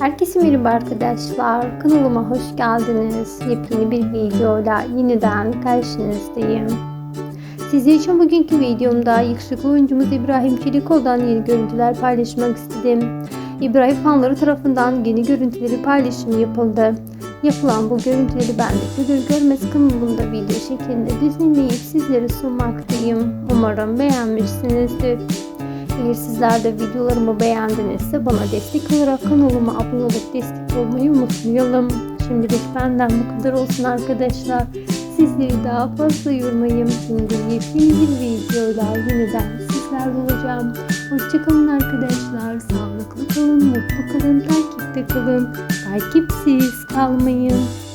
Herkese merhaba arkadaşlar. Kanalıma hoş geldiniz. Yepyeni bir videoyla yeniden karşınızdayım. Sizler için bugünkü videomda yakışıklı oyuncumuz İbrahim Çelikoğlu'dan yeni görüntüler paylaşmak istedim. İbrahim fanları tarafından yeni görüntüleri paylaşımı yapıldı. Yapılan bu görüntüleri ben de görür görmez kanalımda video şeklinde düzenleyip sizlere sunmaktayım. Umarım beğenmişsinizdir. Eğer sizler de videolarımı beğendinizse bana destek olarak kanalıma abone olup destek olmayı unutmayalım. Şimdilik benden bu kadar olsun arkadaşlar. Sizleri daha fazla yormayayım. Şimdi yepyeni bir videoyla yeniden sizlerle olacağım. Hoşçakalın arkadaşlar. Sağlıklı kalın, mutlu kalın, takipte kalın. Takipsiz kalmayın.